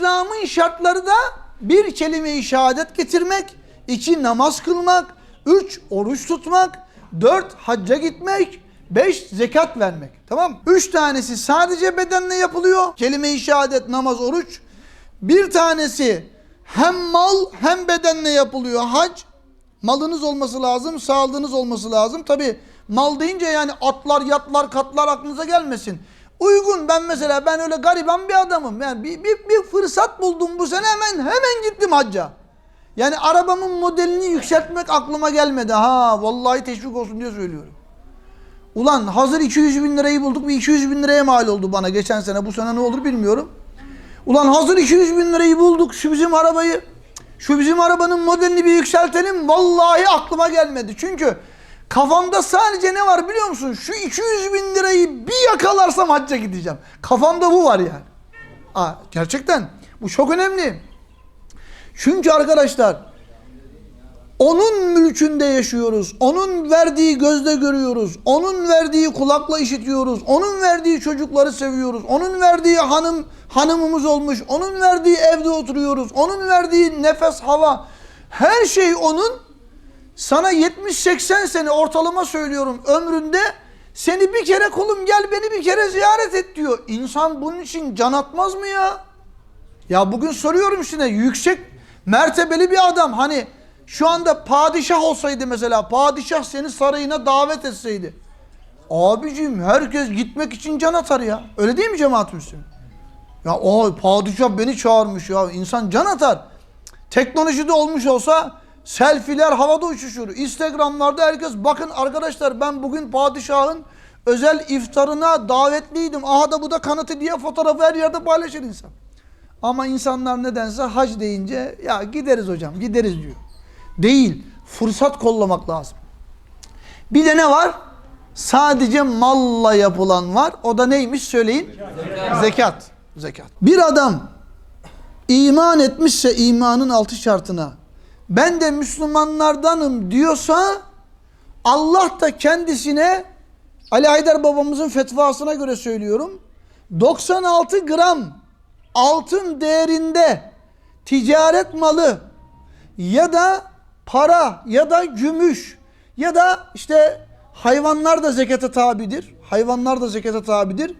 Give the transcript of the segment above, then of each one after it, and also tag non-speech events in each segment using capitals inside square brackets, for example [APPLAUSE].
İslam'ın şartları da bir kelime-i şehadet getirmek, iki namaz kılmak, üç oruç tutmak, dört hacca gitmek, beş zekat vermek. Tamam mı? Üç tanesi sadece bedenle yapılıyor. Kelime-i şehadet, namaz, oruç. Bir tanesi hem mal hem bedenle yapılıyor. Hac, malınız olması lazım, sağlığınız olması lazım. Tabi mal deyince yani atlar, yatlar, katlar aklınıza gelmesin. Uygun ben mesela ben öyle gariban bir adamım. Yani bir, bir, bir fırsat buldum bu sene hemen hemen gittim hacca. Yani arabamın modelini yükseltmek aklıma gelmedi. Ha vallahi teşvik olsun diye söylüyorum. Ulan hazır 200 bin lirayı bulduk bir 200 bin liraya mal oldu bana geçen sene. Bu sene ne olur bilmiyorum. Ulan hazır 200 bin lirayı bulduk şu bizim arabayı. Şu bizim arabanın modelini bir yükseltelim. Vallahi aklıma gelmedi. Çünkü kafamda sadece ne var biliyor musun? Şu 200 bin lirayı bir yakalarsam hacca gideceğim. Kafamda bu var yani. Aa, gerçekten bu çok önemli. Çünkü arkadaşlar onun mülkünde yaşıyoruz. Onun verdiği gözle görüyoruz. Onun verdiği kulakla işitiyoruz. Onun verdiği çocukları seviyoruz. Onun verdiği hanım hanımımız olmuş. Onun verdiği evde oturuyoruz. Onun verdiği nefes, hava. Her şey onun. Sana 70-80 sene ortalama söylüyorum ömründe seni bir kere kulum gel beni bir kere ziyaret et diyor. İnsan bunun için can atmaz mı ya? Ya bugün soruyorum size yüksek mertebeli bir adam hani şu anda padişah olsaydı mesela padişah seni sarayına davet etseydi. Abicim herkes gitmek için can atar ya. Öyle değil mi cemaat Müslüman? Ya o padişah beni çağırmış ya. İnsan can atar. Teknolojide olmuş olsa selfiler havada uçuşur. Instagramlarda herkes bakın arkadaşlar ben bugün padişahın özel iftarına davetliydim. Aha da bu da kanıtı diye fotoğrafı her yerde paylaşır insan. Ama insanlar nedense hac deyince ya gideriz hocam gideriz diyor. Değil. Fırsat kollamak lazım. Bir de ne var? Sadece malla yapılan var. O da neymiş söyleyin? Zekat. Zekat. Zekat. Bir adam iman etmişse imanın altı şartına ben de Müslümanlardanım diyorsa Allah da kendisine Ali Haydar babamızın fetvasına göre söylüyorum 96 gram altın değerinde ticaret malı ya da para ya da gümüş ya da işte hayvanlar da zekata tabidir. Hayvanlar da zekata tabidir.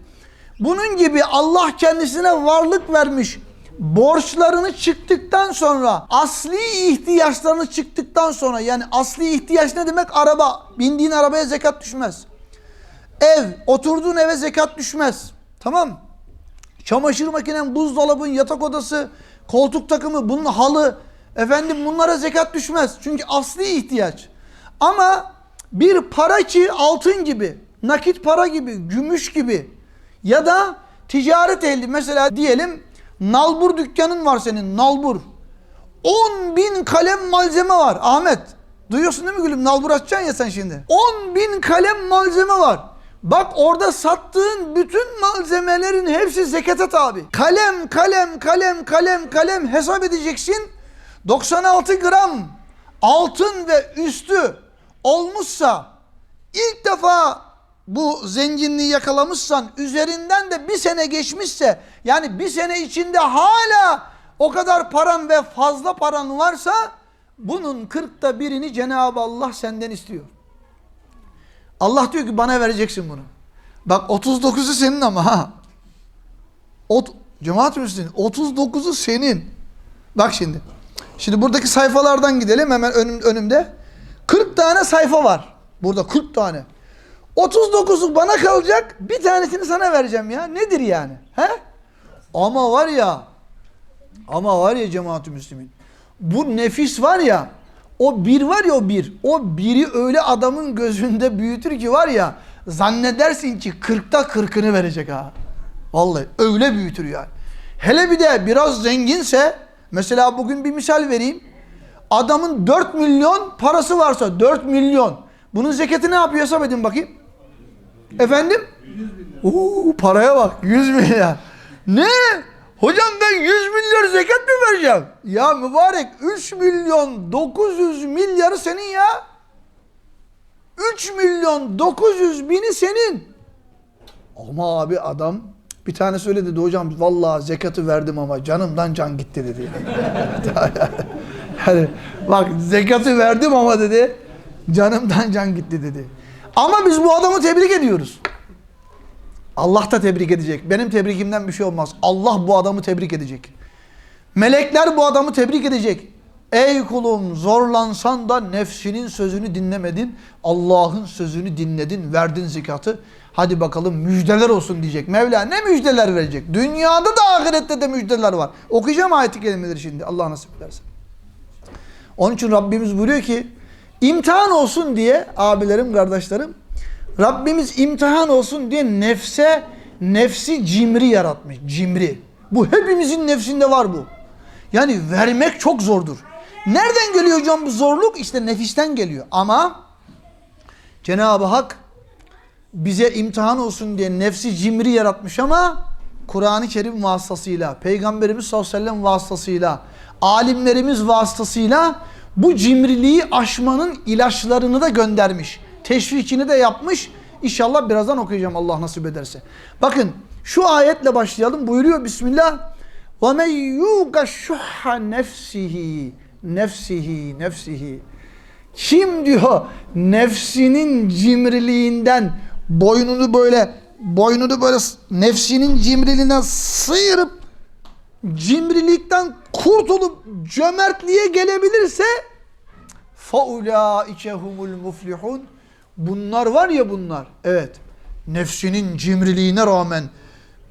Bunun gibi Allah kendisine varlık vermiş. Borçlarını çıktıktan sonra asli ihtiyaçlarını çıktıktan sonra yani asli ihtiyaç ne demek? Araba. Bindiğin arabaya zekat düşmez. Ev, oturduğun eve zekat düşmez. Tamam? Çamaşır makinen, buzdolabın, yatak odası, koltuk takımı, bunun halı, efendim bunlara zekat düşmez. Çünkü asli ihtiyaç. Ama bir para ki altın gibi, nakit para gibi, gümüş gibi ya da ticaret ehli mesela diyelim nalbur dükkanın var senin nalbur. 10 bin kalem malzeme var Ahmet. Duyuyorsun değil mi gülüm? Nalbur açacaksın ya sen şimdi. 10 bin kalem malzeme var. Bak orada sattığın bütün malzemelerin hepsi zekata tabi. Kalem, kalem, kalem, kalem, kalem hesap edeceksin. 96 gram altın ve üstü olmuşsa ilk defa bu zenginliği yakalamışsan üzerinden de bir sene geçmişse yani bir sene içinde hala o kadar paran ve fazla paran varsa bunun kırkta birini Cenab-ı Allah senden istiyor. Allah diyor ki bana vereceksin bunu. Bak 39'u senin ama ha. Ot, Cemaat Müslümin 39'u senin. Bak şimdi. Şimdi buradaki sayfalardan gidelim hemen önüm, önümde. 40 tane sayfa var. Burada 40 tane. 39'u bana kalacak bir tanesini sana vereceğim ya. Nedir yani? He? Ama var ya ama var ya cemaat Müslümin. Bu nefis var ya o bir var ya o bir. O biri öyle adamın gözünde büyütür ki var ya zannedersin ki 40'ta 40'ını verecek ha. Vallahi öyle büyütür yani. Hele bir de biraz zenginse mesela bugün bir misal vereyim. Adamın 4 milyon parası varsa 4 milyon. Bunun zeketi ne yapıyor hesap edin bakayım. Efendim? Oo, paraya bak 100 milyar. Ne? Hocam ben 100 milyar zekat mı vereceğim? Ya mübarek 3 milyon 900 milyarı senin ya. 3 milyon 900 bini senin. Ama abi adam Bir tanesi öyle dedi hocam vallahi zekatı verdim ama canımdan can gitti dedi. yani [LAUGHS] bak zekatı verdim ama dedi canımdan can gitti dedi. Ama biz bu adamı tebrik ediyoruz. Allah da tebrik edecek. Benim tebrikimden bir şey olmaz. Allah bu adamı tebrik edecek. Melekler bu adamı tebrik edecek. Ey kulum zorlansan da nefsinin sözünü dinlemedin. Allah'ın sözünü dinledin, verdin zekatı. Hadi bakalım müjdeler olsun diyecek. Mevla ne müjdeler verecek? Dünyada da ahirette de müjdeler var. Okuyacağım ayeti kelimeleri şimdi Allah nasip ederse. Onun için Rabbimiz buyuruyor ki imtihan olsun diye abilerim, kardeşlerim Rabbimiz imtihan olsun diye nefse nefsi cimri yaratmış. Cimri. Bu hepimizin nefsinde var bu. Yani vermek çok zordur. Nereden geliyor hocam bu zorluk? İşte nefisten geliyor. Ama Cenab-ı Hak bize imtihan olsun diye nefsi cimri yaratmış ama Kur'an-ı Kerim vasıtasıyla, Peygamberimiz sallallahu aleyhi ve sellem vasıtasıyla, alimlerimiz vasıtasıyla bu cimriliği aşmanın ilaçlarını da göndermiş. Teşvikini de yapmış. İnşallah birazdan okuyacağım Allah nasip ederse. Bakın şu ayetle başlayalım. Buyuruyor Bismillah. وَمَنْ يُوْقَ شُحَّ nefsihi nefsihi nefsihi kim diyor nefsinin cimriliğinden boynunu böyle boynunu böyle nefsinin cimriliğinden sıyırıp cimrilikten kurtulup cömertliğe gelebilirse faulaike humul muflihun bunlar var ya bunlar evet nefsinin cimriliğine rağmen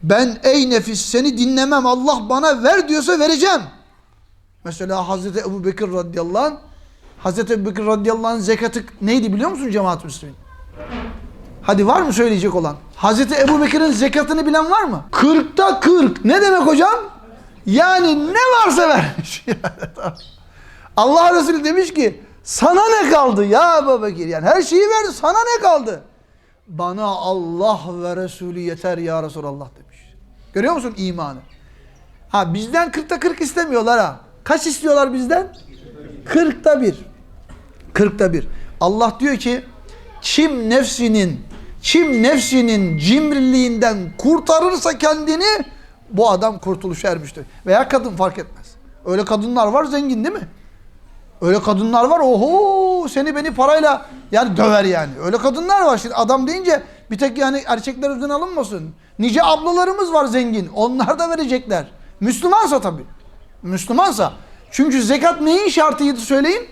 ben ey nefis seni dinlemem Allah bana ver diyorsa vereceğim. Mesela Hazreti Ebu Bekir radıyallahu anh Hazreti Ebu Bekir radıyallahu anh zekatı neydi biliyor musun cemaat müslümin? Hadi var mı söyleyecek olan? Hazreti Ebu Bekir'in zekatını bilen var mı? Kırkta kırk. Ne demek hocam? Yani ne varsa vermiş. [LAUGHS] Allah Resulü demiş ki sana ne kaldı ya Ebu Bekir? Yani her şeyi verdi sana ne kaldı? Bana Allah ve Resulü yeter ya Resulallah demiş. Görüyor musun imanı? Ha bizden kırkta kırk istemiyorlar ha. Kaç istiyorlar bizden? Kırkta bir. Kırkta bir. Allah diyor ki kim nefsinin kim nefsinin cimriliğinden kurtarırsa kendini bu adam kurtuluşa ermiştir. Veya kadın fark etmez. Öyle kadınlar var zengin değil mi? Öyle kadınlar var oho seni beni parayla yani döver yani. Öyle kadınlar var. Şimdi adam deyince bir tek yani erkekler üzerine alınmasın. Nice ablalarımız var zengin. Onlar da verecekler. Müslümansa tabii. Müslümansa. Çünkü zekat neyin şartıydı söyleyin?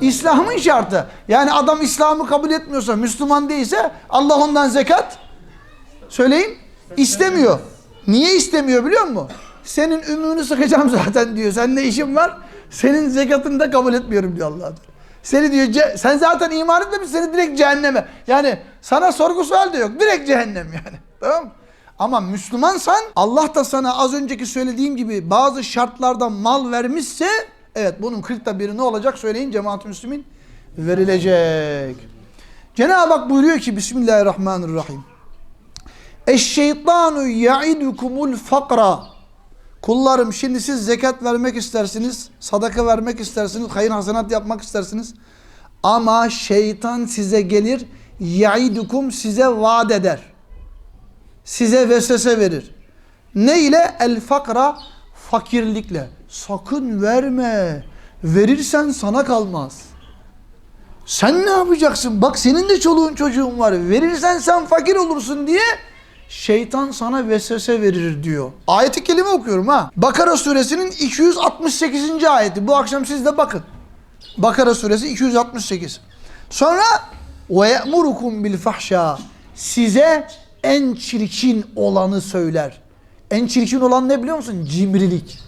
İslam'ın şartı. Yani adam İslam'ı kabul etmiyorsa, Müslüman değilse Allah ondan zekat söyleyin istemiyor. Niye istemiyor biliyor musun? Senin ümünü sıkacağım zaten diyor. Sen ne işin var? Senin zekatını da kabul etmiyorum diyor Allah. Seni diyor sen zaten iman etmemiş seni direkt cehenneme. Yani sana sorgu sual de yok. Direkt cehennem yani. [LAUGHS] Tamam mı? Ama Müslümansan Allah da sana az önceki söylediğim gibi bazı şartlarda mal vermişse evet bunun kırkta biri ne olacak söyleyin cemaat-i müslümin verilecek. Cenab-ı Hak buyuruyor ki Bismillahirrahmanirrahim. Eşşeytanu ya'idukumul fakra. Kullarım şimdi siz zekat vermek istersiniz, sadaka vermek istersiniz, hayır hasenat yapmak istersiniz. Ama şeytan size gelir, yaidukum size vaat eder. Size vesvese verir. Ne ile? El fakra fakirlikle. Sakın verme. Verirsen sana kalmaz. Sen ne yapacaksın? Bak senin de çoluğun çocuğun var. Verirsen sen fakir olursun diye şeytan sana vesvese verir diyor. Ayeti kelime okuyorum ha. Bakara suresinin 268. ayeti. Bu akşam siz de bakın. Bakara suresi 268. Sonra ve ye'murukum bil fahşa. Size en çirkin olanı söyler. En çirkin olan ne biliyor musun? Cimrilik.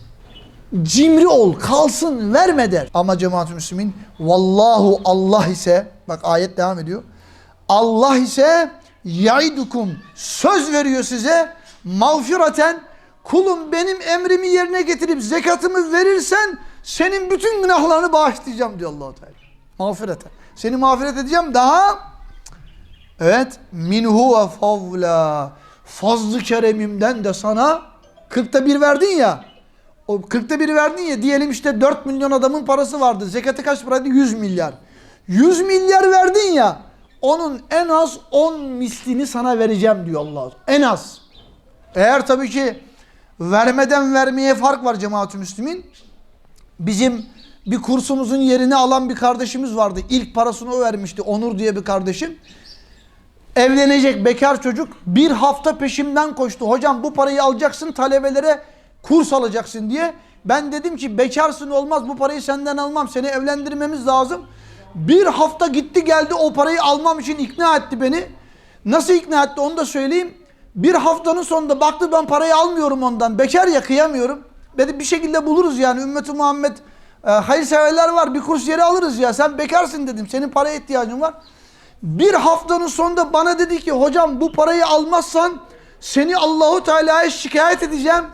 Cimri ol, kalsın, verme der. Ama cemaat-i müslümin vallahu Allah ise bak ayet devam ediyor. Allah ise yaidukum söz veriyor size mağfireten kulum benim emrimi yerine getirip zekatımı verirsen senin bütün günahlarını bağışlayacağım diyor Allahu Teala. Mağfireten. Seni mağfiret edeceğim daha evet minhu ve favla fazlı keremimden de sana kırkta bir verdin ya o kırkta biri verdin ya diyelim işte 4 milyon adamın parası vardı. Zekatı kaç paraydı? 100 milyar. 100 milyar verdin ya onun en az 10 mislini sana vereceğim diyor Allah. En az. Eğer tabii ki vermeden vermeye fark var cemaat-ü müslümin. Bizim bir kursumuzun yerini alan bir kardeşimiz vardı. İlk parasını o vermişti. Onur diye bir kardeşim. Evlenecek bekar çocuk bir hafta peşimden koştu. Hocam bu parayı alacaksın talebelere kurs alacaksın diye. Ben dedim ki bekarsın olmaz bu parayı senden almam. Seni evlendirmemiz lazım. Bir hafta gitti geldi o parayı almam için ikna etti beni. Nasıl ikna etti onu da söyleyeyim. Bir haftanın sonunda baktı ben parayı almıyorum ondan. Bekar ya kıyamıyorum. Dedi bir şekilde buluruz yani ümmeti Muhammed e, hayırseverler var bir kurs yeri alırız ya. Sen bekarsın dedim. Senin paraya ihtiyacın var. Bir haftanın sonunda bana dedi ki hocam bu parayı almazsan seni Allahu Teala'ya şikayet edeceğim.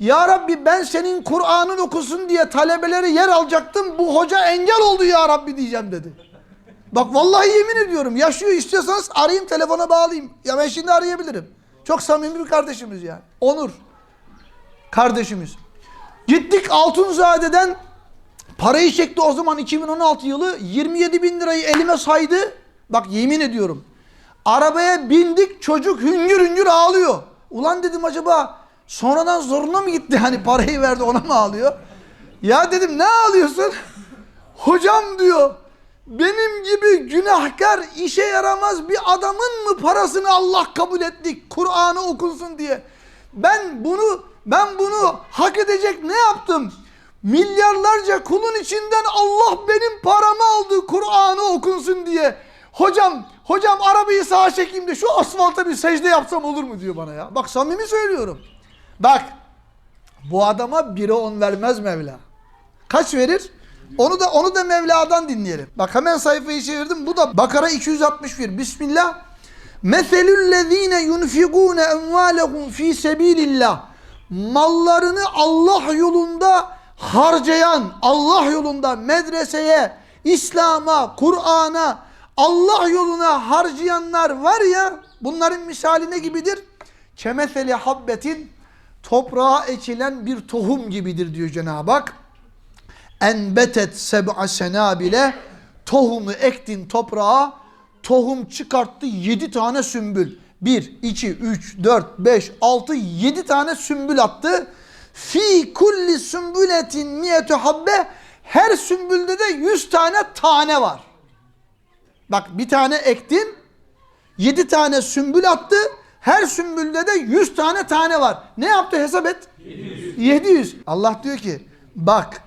Ya Rabbi ben senin Kur'an'ın okusun diye talebeleri yer alacaktım. Bu hoca engel oldu ya Rabbi diyeceğim dedi. Bak vallahi yemin ediyorum yaşıyor istiyorsanız arayayım telefona bağlayayım. Ya ben şimdi arayabilirim. Çok samimi bir kardeşimiz yani. Onur. Kardeşimiz. Gittik Altunzade'den parayı çekti o zaman 2016 yılı 27 bin lirayı elime saydı. Bak yemin ediyorum. Arabaya bindik çocuk hüngür hüngür ağlıyor. Ulan dedim acaba sonradan zoruna mı gitti hani parayı verdi ona mı ağlıyor? Ya dedim ne ağlıyorsun? Hocam diyor benim gibi günahkar işe yaramaz bir adamın mı parasını Allah kabul ettik Kur'an'ı okunsun diye. Ben bunu ben bunu hak edecek ne yaptım? Milyarlarca kulun içinden Allah benim paramı aldı Kur'an'ı okunsun diye. Hocam, hocam arabayı sağa çekeyim de şu asfalta bir secde yapsam olur mu diyor bana ya. Bak samimi söylüyorum. Bak bu adama bire on vermez Mevla. Kaç verir? Onu da onu da Mevla'dan dinleyelim. Bak hemen sayfayı çevirdim. Bu da Bakara 261. Bismillah. Meselüllezine yunfikune envalehum fi sebilillah. Mallarını Allah yolunda harcayan, Allah yolunda medreseye, İslam'a, Kur'an'a, Allah yoluna harcayanlar var ya, bunların misali ne gibidir? Kemeseli habbetin toprağa ekilen bir tohum gibidir diyor Cenab-ı Hak. Enbetet seb'a senabile tohumu ektin toprağa tohum çıkarttı yedi tane sümbül. Bir, iki, üç, dört, beş, altı, yedi tane sümbül attı. Fi kulli sümbületin miyetu habbe her sümbülde de yüz tane tane var. Bak bir tane ektin, yedi tane sümbül attı. Her sümbülde de yüz tane tane var. Ne yaptı hesap et? 700. 700. Allah diyor ki bak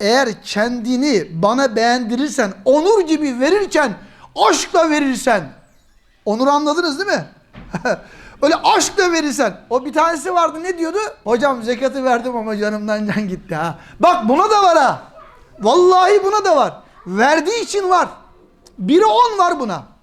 eğer kendini bana beğendirirsen, onur gibi verirken, aşkla verirsen, onur anladınız değil mi? [LAUGHS] Öyle aşkla verirsen, o bir tanesi vardı ne diyordu? Hocam zekatı verdim ama canımdan can gitti ha. Bak buna da var ha. Vallahi buna da var. Verdiği için var. Bire on var buna.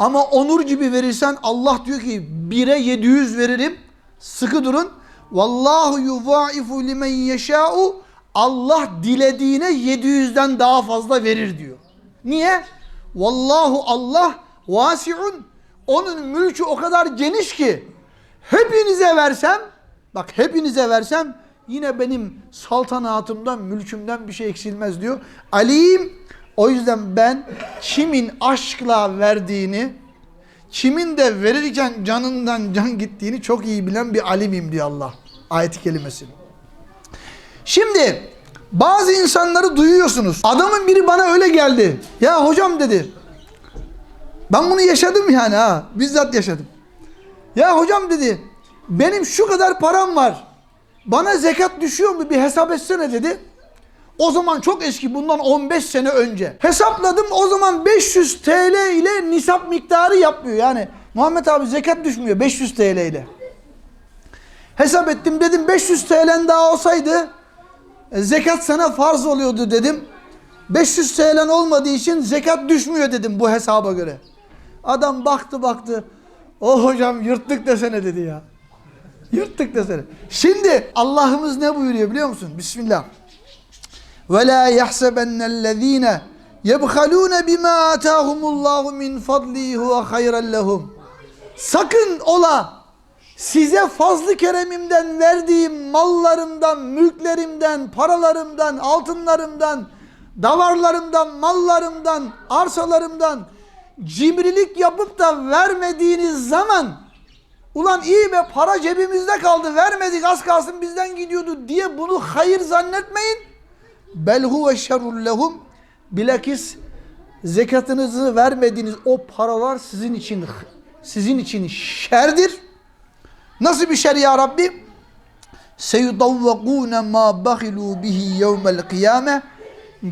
Ama onur gibi verirsen Allah diyor ki bire 700 veririm. Sıkı durun. Vallahu yuvaifu limen yeşâ'u Allah dilediğine 700'den daha fazla verir diyor. Niye? Vallahu Allah vasiun. Onun mülkü o kadar geniş ki hepinize versem bak hepinize versem yine benim saltanatımdan mülkümden bir şey eksilmez diyor. Alim o yüzden ben kimin aşkla verdiğini kimin de verirken canından can gittiğini çok iyi bilen bir alimim diyor Allah. Ayet-i kelimesi. Şimdi bazı insanları duyuyorsunuz. Adamın biri bana öyle geldi. Ya hocam dedi. Ben bunu yaşadım yani ha. Bizzat yaşadım. Ya hocam dedi. Benim şu kadar param var. Bana zekat düşüyor mu bir hesap etsene dedi. O zaman çok eski bundan 15 sene önce. Hesapladım o zaman 500 TL ile nisap miktarı yapmıyor. Yani Muhammed abi zekat düşmüyor 500 TL ile. Hesap ettim dedim 500 TL'n daha olsaydı e, zekat sana farz oluyordu dedim. 500 TL'n olmadığı için zekat düşmüyor dedim bu hesaba göre. Adam baktı baktı. O hocam yırttık desene dedi ya. Yırttık desene. Şimdi Allah'ımız ne buyuruyor biliyor musun? Bismillah. Ve la yahsebennellezine yebhalune bima atahumullahu min fadlihi huve hayran lehum. Sakın ola size fazlı keremimden verdiğim mallarımdan, mülklerimden, paralarımdan, altınlarımdan, davarlarımdan, mallarımdan, arsalarımdan cimrilik yapıp da vermediğiniz zaman Ulan iyi be para cebimizde kaldı vermedik az kalsın bizden gidiyordu diye bunu hayır zannetmeyin. Bel huve şerrun lehum. Bilakis zekatınızı vermediğiniz o paralar sizin için sizin için şerdir. Nasıl bir şer ya Rabbi? Seyudavvakûne mâ bahilû bihi yevmel kıyâme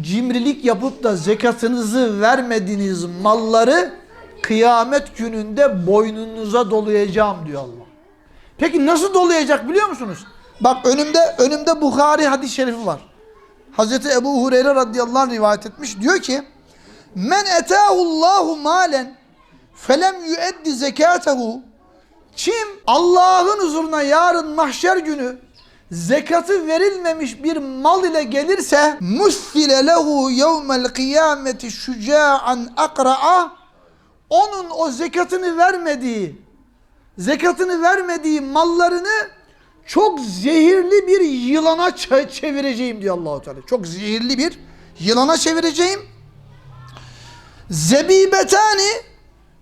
Cimrilik yapıp da zekatınızı vermediğiniz malları kıyamet gününde boynunuza dolayacağım diyor Allah. Peki nasıl dolayacak biliyor musunuz? Bak önümde önümde Bukhari hadis-i şerifi var. Hazreti Ebu Hureyre radıyallahu anh rivayet etmiş. Diyor ki Men etâhullâhu mâlen felem yüeddi zekâtehu Kim Allah'ın huzuruna yarın mahşer günü zekatı verilmemiş bir mal ile gelirse musfile lehu yevmel kıyameti şuca'an akra'a onun o zekatını vermediği zekatını vermediği mallarını çok zehirli bir yılana çevireceğim diyor Allahu Teala. Çok zehirli bir yılana çevireceğim. Zebibetani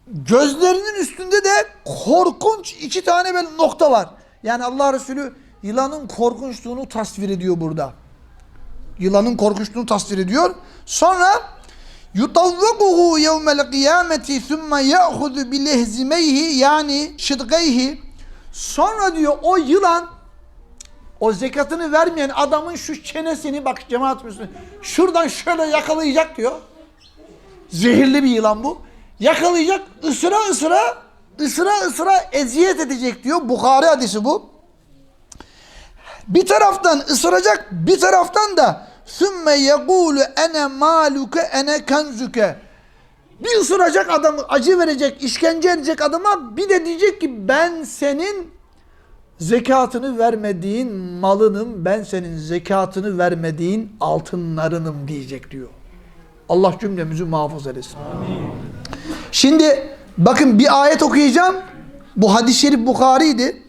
gözlerinin üstünde de korkunç iki tane böyle nokta var. Yani Allah Resulü yılanın korkunçluğunu tasvir ediyor burada. Yılanın korkunçluğunu tasvir ediyor. Sonra yutavvakuhu yevmel kıyameti thumme ya'hudu bilehzimeyhi yani şıdgayhi sonra diyor o yılan o zekatını vermeyen adamın şu çenesini bak cemaat Müslüman şuradan şöyle yakalayacak diyor. Zehirli bir yılan bu. Yakalayacak ısıra ısıra ısıra ısıra eziyet edecek diyor. Bukhari hadisi bu. Bir taraftan ısıracak bir taraftan da sümme yegulu ene maluke ene kenzuke bir ısıracak adamı acı verecek işkence edecek adama bir de diyecek ki ben senin zekatını vermediğin malınım ben senin zekatını vermediğin altınlarınım diyecek diyor. Allah cümlemizi muhafaza etsin. Şimdi bakın bir ayet okuyacağım. Bu hadis-i şerif Bukhari'ydi.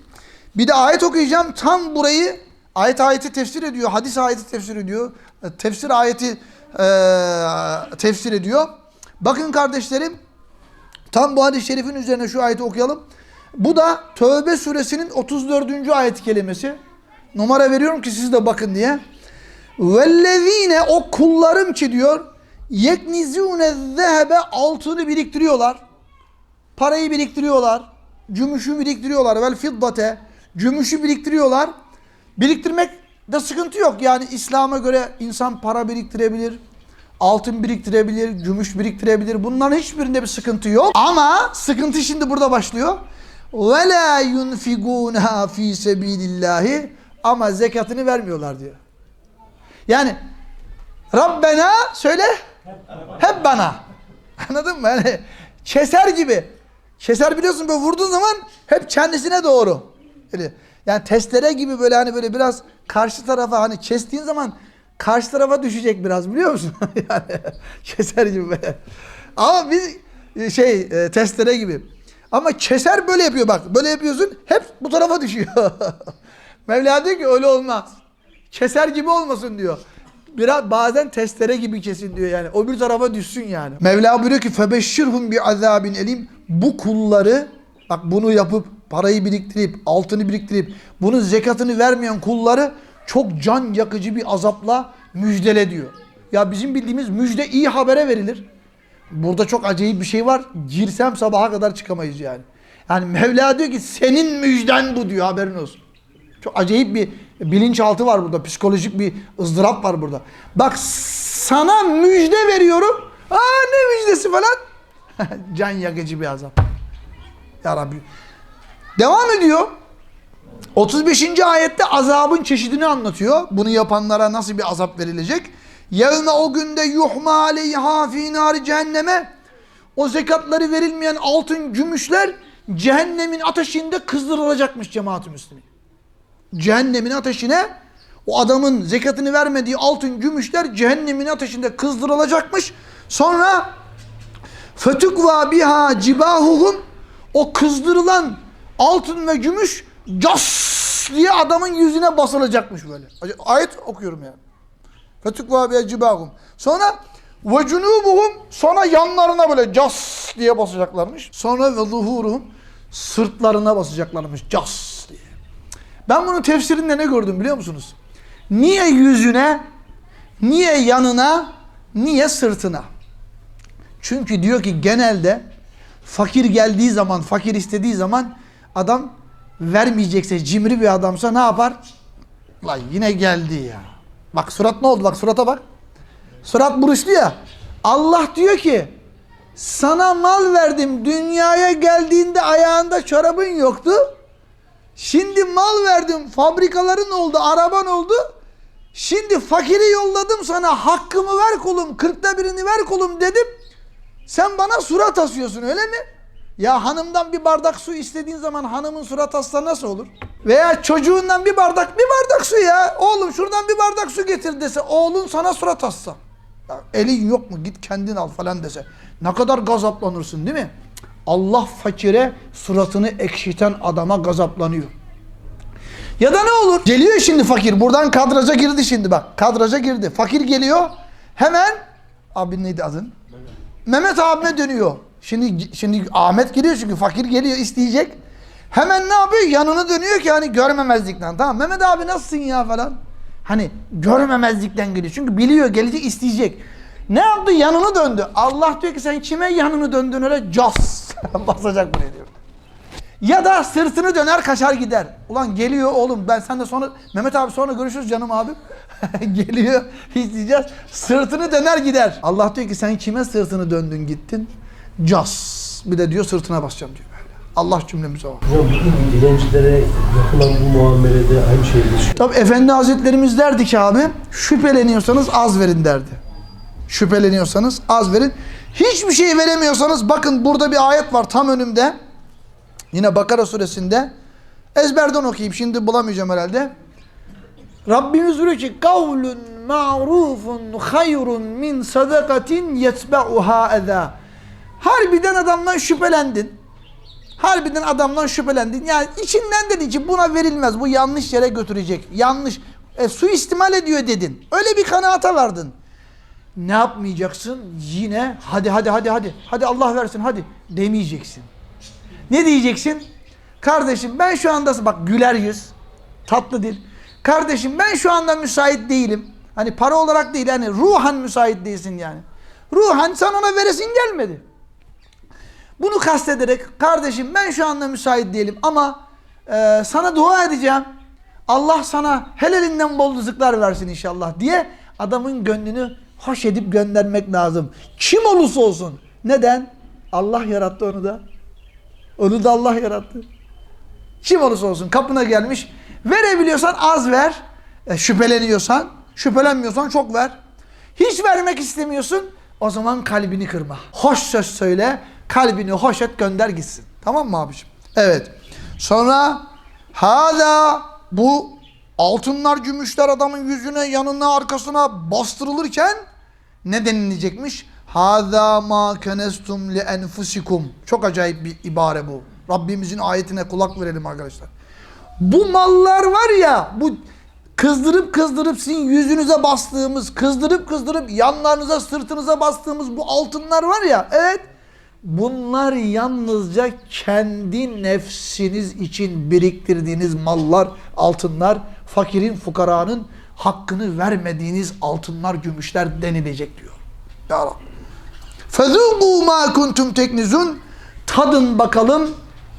Bir de ayet okuyacağım. Tam burayı ayet ayeti tefsir ediyor. Hadis ayeti tefsir ediyor. e, Tefsir ayeti e, tefsir ediyor. Bakın kardeşlerim. Tam bu hadis-i şerifin üzerine şu ayeti okuyalım. Bu da Tövbe suresinin 34. ayet kelimesi. Numara veriyorum ki siz de bakın diye. Vellezine o kullarım ki diyor yeknizune zehebe altını biriktiriyorlar. Parayı biriktiriyorlar. Gümüşü biriktiriyorlar. Vel fiddate. Gümüşü biriktiriyorlar. Biriktirmek de sıkıntı yok. Yani İslam'a göre insan para biriktirebilir. Altın biriktirebilir, gümüş biriktirebilir. Bunların hiçbirinde bir sıkıntı yok. Ama sıkıntı şimdi burada başlıyor. Ve la yunfiguna fi sebilillahi ama zekatını vermiyorlar diyor. Yani Rabbena söyle hep bana. [LAUGHS] Anladın mı? Yani keser gibi. Keser biliyorsun böyle vurduğun zaman hep kendisine doğru. Yani, yani testere gibi böyle hani böyle biraz karşı tarafa hani kestiğin zaman karşı tarafa düşecek biraz biliyor musun? [LAUGHS] yani keser gibi. Ama biz e, şey e, testere gibi. Ama keser böyle yapıyor bak. Böyle yapıyorsun hep bu tarafa düşüyor. [LAUGHS] Mevla diyor ki öyle olmaz. Keser gibi olmasın diyor. Biraz bazen testere gibi kesin diyor yani. O bir tarafa düşsün yani. Mevla buyuruyor ki febeşşirhum bi azabin elim. Bu kulları bak bunu yapıp parayı biriktirip altını biriktirip bunun zekatını vermeyen kulları çok can yakıcı bir azapla müjdele diyor. Ya bizim bildiğimiz müjde iyi habere verilir. Burada çok acayip bir şey var. Girsem sabaha kadar çıkamayız yani. Yani Mevla diyor ki senin müjden bu diyor haberin olsun. Çok acayip bir bilinçaltı var burada. Psikolojik bir ızdırap var burada. Bak sana müjde veriyorum. Aa ne müjdesi falan. [LAUGHS] Can yakıcı bir azap. Ya Rabbi. Devam ediyor. 35. ayette azabın çeşidini anlatıyor. Bunu yapanlara nasıl bir azap verilecek? Yevme o günde yuhma aleyha fi cehenneme. O zekatları verilmeyen altın gümüşler cehennemin ateşinde kızdırılacakmış cemaat-i müslümin cehennemin ateşine o adamın zekatını vermediği altın gümüşler cehennemin ateşinde kızdırılacakmış. Sonra fetukva biha cibahuhum o kızdırılan altın ve gümüş cas diye adamın yüzüne basılacakmış böyle. Ayet okuyorum yani. Fetukva biha cibahum. Sonra ve cunubuhum sonra yanlarına böyle cas diye basacaklarmış. Sonra ve zuhuruhum Sırtlarına basacaklarmış. Cas diye. Ben bunun tefsirinde ne gördüm biliyor musunuz? Niye yüzüne, niye yanına, niye sırtına? Çünkü diyor ki genelde fakir geldiği zaman, fakir istediği zaman adam vermeyecekse, cimri bir adamsa ne yapar? Lan yine geldi ya. Bak surat ne oldu? Bak surata bak. Surat buruştu ya. Allah diyor ki sana mal verdim. Dünyaya geldiğinde ayağında çorabın yoktu. Şimdi mal verdim. Fabrikaların oldu, araban oldu. Şimdi fakiri yolladım sana. Hakkımı ver kulum. Kırkta birini ver kulum dedim. Sen bana surat asıyorsun öyle mi? Ya hanımdan bir bardak su istediğin zaman hanımın surat asla nasıl olur? Veya çocuğundan bir bardak bir bardak su ya. Oğlum şuradan bir bardak su getir dese oğlun sana surat assa. Ya elin yok mu git kendin al falan dese. Ne kadar gazaplanırsın değil mi? Allah fakire suratını ekşiten adama gazaplanıyor. Ya da ne olur? Geliyor şimdi fakir. Buradan kadraja girdi şimdi bak. Kadraja girdi. Fakir geliyor. Hemen abi neydi adın? Mehmet abime dönüyor. Şimdi şimdi Ahmet geliyor çünkü fakir geliyor isteyecek. Hemen ne yapıyor? Yanına dönüyor ki hani görmemezlikten. Tamam Mehmet abi nasılsın ya falan. Hani görmemezlikten geliyor. Çünkü biliyor gelecek isteyecek. Ne yaptı? Yanını döndü. Allah diyor ki sen kime yanını döndün öyle cas basacak buraya diyor. Ya da sırtını döner kaçar gider. Ulan geliyor oğlum ben sen de sonra Mehmet abi sonra görüşürüz canım abim. [LAUGHS] geliyor isteyeceğiz. Sırtını döner gider. Allah diyor ki sen kime sırtını döndün gittin? Cas. Bir de diyor sırtına basacağım diyor. Allah cümlemize var. Hocam bugün dilencilere yapılan bu muamelede aynı şey geçiyor. Tabi Efendi Hazretlerimiz derdi ki abi şüpheleniyorsanız az verin derdi. Şüpheleniyorsanız az verin. Hiçbir şey veremiyorsanız bakın burada bir ayet var tam önümde. Yine Bakara suresinde. Ezberden okuyayım şimdi bulamayacağım herhalde. Rabbimiz diyor ki kavlun ma'rufun hayrun min sadakatin yetbe'uha eza. Harbiden adamdan şüphelendin. Harbiden adamdan şüphelendin. Yani içinden dedi ki buna verilmez. Bu yanlış yere götürecek. Yanlış. E, suistimal ediyor dedin. Öyle bir kanaata vardın. Ne yapmayacaksın? Yine hadi hadi hadi hadi. Hadi Allah versin hadi demeyeceksin. Ne diyeceksin? Kardeşim ben şu anda bak güler yüz, tatlı dil. Kardeşim ben şu anda müsait değilim. Hani para olarak değil hani ruhan müsait değilsin yani. Ruhan sen ona veresin gelmedi. Bunu kastederek kardeşim ben şu anda müsait değilim ama e, sana dua edeceğim. Allah sana helalinden bol rızıklar versin inşallah diye adamın gönlünü hoş edip göndermek lazım. Kim olursa olsun. Neden? Allah yarattı onu da. Onu da Allah yarattı. Kim olursa olsun kapına gelmiş. Verebiliyorsan az ver. E, şüpheleniyorsan, şüphelenmiyorsan çok ver. Hiç vermek istemiyorsun. O zaman kalbini kırma. Hoş söz söyle. Kalbini hoş et gönder gitsin. Tamam mı abiciğim? Evet. Sonra hala bu altınlar, gümüşler adamın yüzüne, yanına, arkasına bastırılırken ne denilecekmiş? Hâzâ mâ kenestum li enfusikum. Çok acayip bir ibare bu. Rabbimizin ayetine kulak verelim arkadaşlar. Bu mallar var ya, bu kızdırıp kızdırıp sizin yüzünüze bastığımız, kızdırıp kızdırıp yanlarınıza, sırtınıza bastığımız bu altınlar var ya, evet. Bunlar yalnızca kendi nefsiniz için biriktirdiğiniz mallar, altınlar, fakirin, fukaranın hakkını vermediğiniz altınlar, gümüşler denilecek diyor. Ya Rabbi. فَذُوقُوا مَا كُنْتُمْ تَكْنِزُونَ Tadın bakalım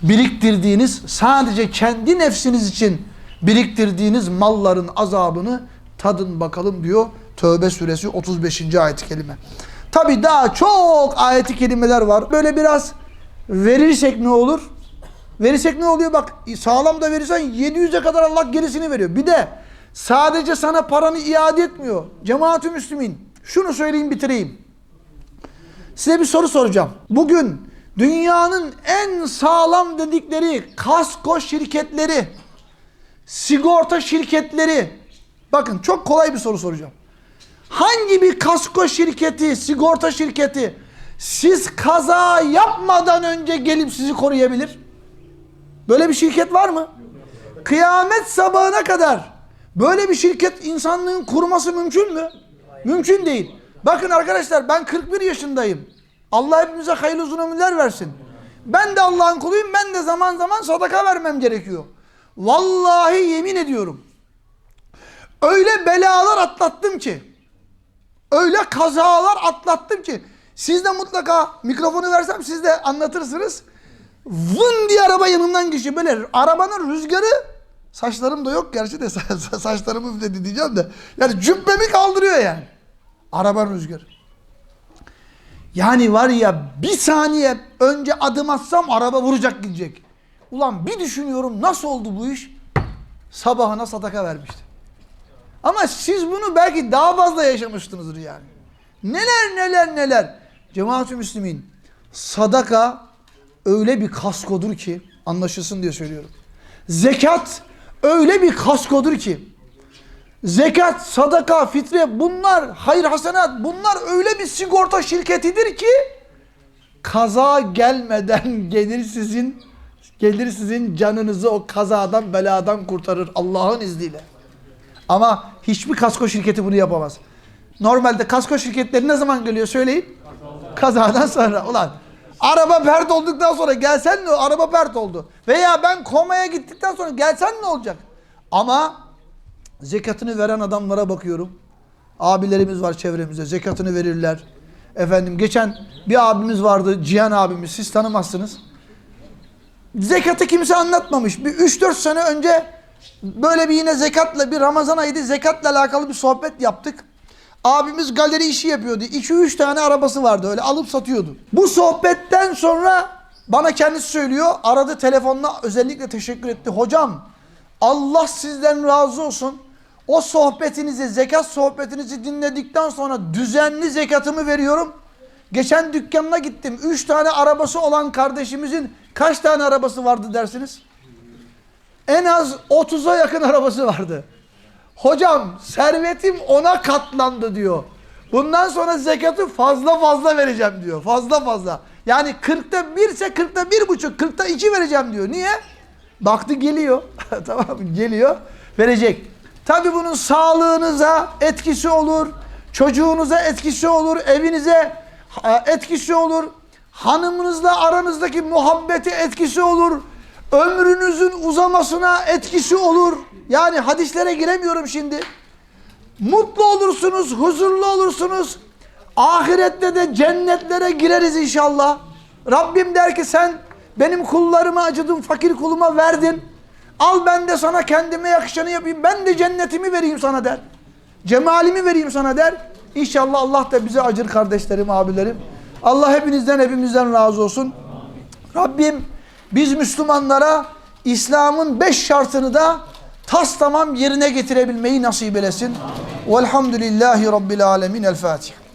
biriktirdiğiniz, sadece kendi nefsiniz için biriktirdiğiniz malların azabını tadın bakalım diyor Tövbe suresi 35. ayet-i kerime. Tabi daha çok ayeti kelimeler var. Böyle biraz verirsek ne olur? Verirsek ne oluyor? Bak sağlam da verirsen 700'e kadar Allah gerisini veriyor. Bir de sadece sana paranı iade etmiyor. Cemaat-ü Müslümin. Şunu söyleyeyim bitireyim. Size bir soru soracağım. Bugün dünyanın en sağlam dedikleri kasko şirketleri, sigorta şirketleri. Bakın çok kolay bir soru soracağım. Hangi bir kasko şirketi, sigorta şirketi siz kaza yapmadan önce gelip sizi koruyabilir? Böyle bir şirket var mı? Kıyamet sabahına kadar böyle bir şirket insanlığın kurması mümkün mü? Mümkün değil. Bakın arkadaşlar ben 41 yaşındayım. Allah hepimize hayırlı uzun ömürler versin. Ben de Allah'ın kuluyum. Ben de zaman zaman sadaka vermem gerekiyor. Vallahi yemin ediyorum. Öyle belalar atlattım ki. Öyle kazalar atlattım ki. Siz de mutlaka mikrofonu versem siz de anlatırsınız. Vın diye araba yanımdan geçiyor. Böyle arabanın rüzgarı saçlarım da yok gerçi de [LAUGHS] sa- saçlarımı dedi diyeceğim de. Yani cübbemi kaldırıyor yani. Arabanın rüzgarı. Yani var ya bir saniye önce adım atsam araba vuracak gidecek. Ulan bir düşünüyorum nasıl oldu bu iş? Sabahına sadaka vermişti. Ama siz bunu belki daha fazla yaşamışsınızdır yani. Neler neler neler. Cemaat-ü Müslümin sadaka öyle bir kaskodur ki anlaşılsın diye söylüyorum. Zekat öyle bir kaskodur ki zekat, sadaka, fitre bunlar hayır hasenat bunlar öyle bir sigorta şirketidir ki kaza gelmeden [LAUGHS] gelir sizin gelir sizin canınızı o kazadan beladan kurtarır Allah'ın izniyle. Ama hiçbir kasko şirketi bunu yapamaz. Normalde kasko şirketleri ne zaman geliyor söyleyin? Kazadan sonra. Ulan araba pert olduktan sonra gelsen ne araba pert oldu. Veya ben komaya gittikten sonra gelsen ne olacak? Ama zekatını veren adamlara bakıyorum. Abilerimiz var çevremizde zekatını verirler. Efendim geçen bir abimiz vardı Cihan abimiz siz tanımazsınız. Zekatı kimse anlatmamış. Bir 3-4 sene önce böyle bir yine zekatla bir Ramazan ayıydı. Zekatla alakalı bir sohbet yaptık. Abimiz galeri işi yapıyordu. 2-3 tane arabası vardı öyle alıp satıyordu. Bu sohbetten sonra bana kendisi söylüyor. Aradı telefonla özellikle teşekkür etti. Hocam Allah sizden razı olsun. O sohbetinizi, zekat sohbetinizi dinledikten sonra düzenli zekatımı veriyorum. Geçen dükkanına gittim. 3 tane arabası olan kardeşimizin kaç tane arabası vardı dersiniz? En az 30'a yakın arabası vardı. Hocam servetim ona katlandı diyor. Bundan sonra zekatı fazla fazla vereceğim diyor. Fazla fazla. Yani 40'ta 1 ise 40'ta bir buçuk, 40'ta 2 vereceğim diyor. Niye? Baktı geliyor. [LAUGHS] tamam? Geliyor. Verecek. Tabi bunun sağlığınıza etkisi olur. Çocuğunuza etkisi olur. Evinize etkisi olur. Hanımınızla aranızdaki muhabbeti etkisi olur. Ömrünüzün uzamasına etkisi olur. Yani hadislere giremiyorum şimdi. Mutlu olursunuz, huzurlu olursunuz. Ahirette de cennetlere gireriz inşallah. Rabbim der ki sen benim kullarıma acıdın, fakir kuluma verdin. Al ben de sana kendime yakışanı yapayım. Ben de cennetimi vereyim sana der. Cemalimi vereyim sana der. İnşallah Allah da bize acır kardeşlerim, abilerim. Allah hepinizden, hepimizden razı olsun. Rabbim biz Müslümanlara İslam'ın beş şartını da tas tamam yerine getirebilmeyi nasip eylesin. Velhamdülillahi Rabbil Alemin. El Fatiha.